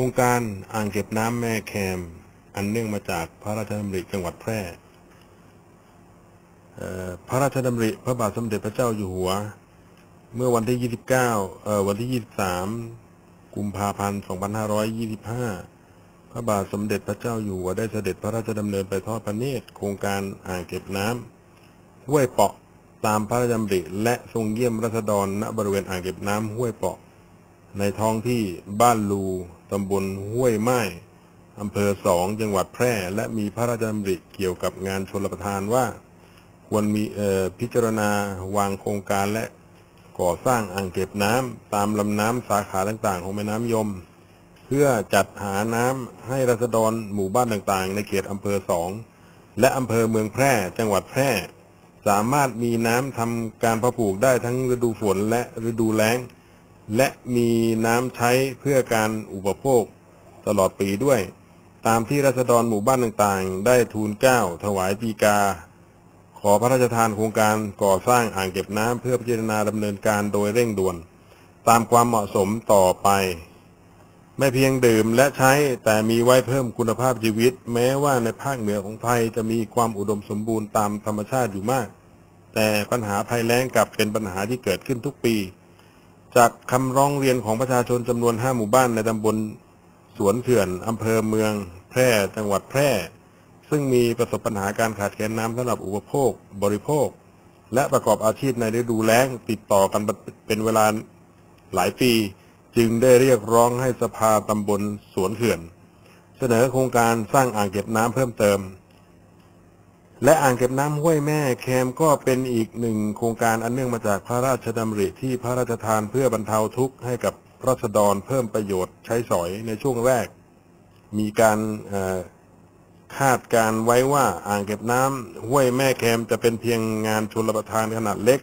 ครงการอ่างเก็บน้ำแม่แคม อันเนื่องมาจากพระราชดำริจังหวัดแพร่พระราชดำริพระบาทสมเด็จพระเจ้าอยู่หัว เมื่อวันที่ 29เอ่อวันที่ 23 กุมภาพันธ์ 2525 พระบาทสมเด็จพระเจ้าอยู่หัวได้เสด็จพระราชดำเนินไปทอดพระเนตรโครงการอ่างเก็บน้ำห้วยเปาะตามพระราชดำริและทรงเยี่ยมรัษฎรณบริเวณอ่างเก็บน้ำห้วยเปาะ ในท้องที่บ้านลู ตำบลห้วยไม้อำเภอสองจังหวัดแพร่ และมีพระราชดำริเกี่ยวกับงานชลประทานว่า ควรมีพิจารณาวางโครงการและก่อสร้างอ่างเก็บน้ำตามลำน้ำสาขาต่างๆ ของแม่น้ำยม เพื่อจัดหาน้ำให้รัษฎรหมู่บ้านต่างๆ ในเขตอำเภอสองและอำเภอเมืองแพร่ จังหวัดแพร่ สามารถมีน้ำทำการพะปลูกได้ทั้งฤดูฝนและฤดูแล้ง และมีน้ำใช้เพื่อการอุปโภคตลอดปีด้วย ตามที่รัษฎรหมู่บ้านต่างๆ ได้ทูลเกล้าถวายปีกา ขอพระราชทานโครงการก่อสร้างอ่างเก็บน้ำเพื่อพิจารณาดำเนินการโดยเร่งด่วน ตามความเหมาะสมต่อไป ไม่เพียงดื่มและใช้แต่มีไว้เพิ่มคุณภาพชีวิต แม้ว่าในภาคเหนือของไทยจะมีความอุดมสมบูรณ์ตามธรรมชาติอยู่มาก แต่ปัญหาภัยแล้งกลับเป็นปัญหาที่เกิดขึ้นทุกปี จากคำร้องเรียนของประชาชนจำนวน5หมู่บ้านในตำบลสวนเถื่อนอำเภอเมือง แพร่จังหวัดแพร่ ซึ่งมีประสบปัญหาการขาดแคลนน้ำสำหรับอุปโภค บริโภค และประกอบอาชีพในฤดูแล้งติดต่อกันเป็นเวลาหลายปี จึงได้เรียกร้องให้สภาตำบลสวนเถื่อน เสนอโครงการสร้างอ่างเก็บน้ำเพิ่มเติม และอ่างเก็บน้ำห้วยแม่แคมก็เป็นอีกหนึ่งโครงการอันเนื่องมาจากพระราชดำริที่พระราชทานเพื่อบรรเทาทุกข์ให้กับรัษฎรเพิ่มประโยชน์ใช้สอยในช่วงแรก มีการคาดการไว้ว่าอ่างเก็บน้ำห้วยแม่แคมจะเป็นเพียงงานชลประทานขนาดเล็ก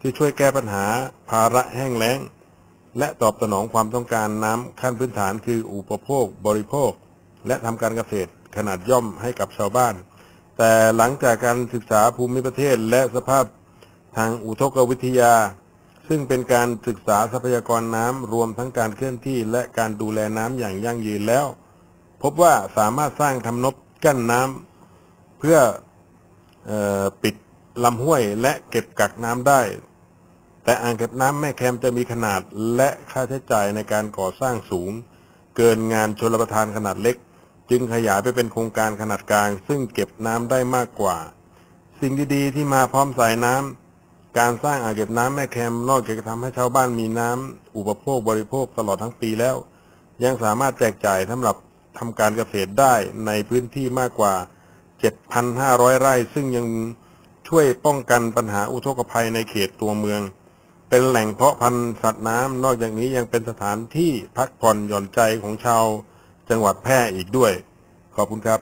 ที่ช่วยแก้ปัญหาภาระแห้งแล้ง และตอบสนองความต้องการน้ำขั้นพื้นฐานคืออุปโภคบริโภค และทำการเกษตรขนาดย่อมให้กับชาวบ้าน แต่หลังจากการศึกษาภูมิประเทศและสภาพทางอุทกวิทยา ซึ่งเป็นการศึกษาทรัพยากรน้ำรวมทั้งการเคลื่อนที่และการดูแลน้ำอย่างยั่งยืนแล้ว พบว่าสามารถสร้างทำนบกั้นน้ำเพื่อออปิดลำห้วยและเก็บกักน้ำได้ แต่อ่างเก็บน้ำแม่แคมจะมีขนาดและค่าใช้จ่ายในการก่อสร้างสูง เกินงานชลประทานขนาดเล็ก จึงขยายไปเป็นโครงการขนาดกลาง ซึ่งเก็บน้ำได้มากกว่า สิ่งดีๆ ที่มาพร้อมสายน้ำการสร้างอ่างเก็บน้ำแม่แคมนอกจากจะทำให้ชาวบ้านมีน้ำอุปโภคบริโภคตลอดทั้งปีแล้ว ยังสามารถแจกจ่ายสำหรับทำการเกษตรได้ในพื้นที่มากกว่า 7,500 ไร่ ซึ่งยังช่วยป้องกันปัญหาอุทกภัยในเขตตัวเมือง เป็นแหล่งเพาะพันธุ์สัตว์น้ำนอกจากนี้ยังเป็นสถานที่พักผ่อนหย่อนใจของชาว จังหวัดแพร่อีกด้วย ขอบคุณครับ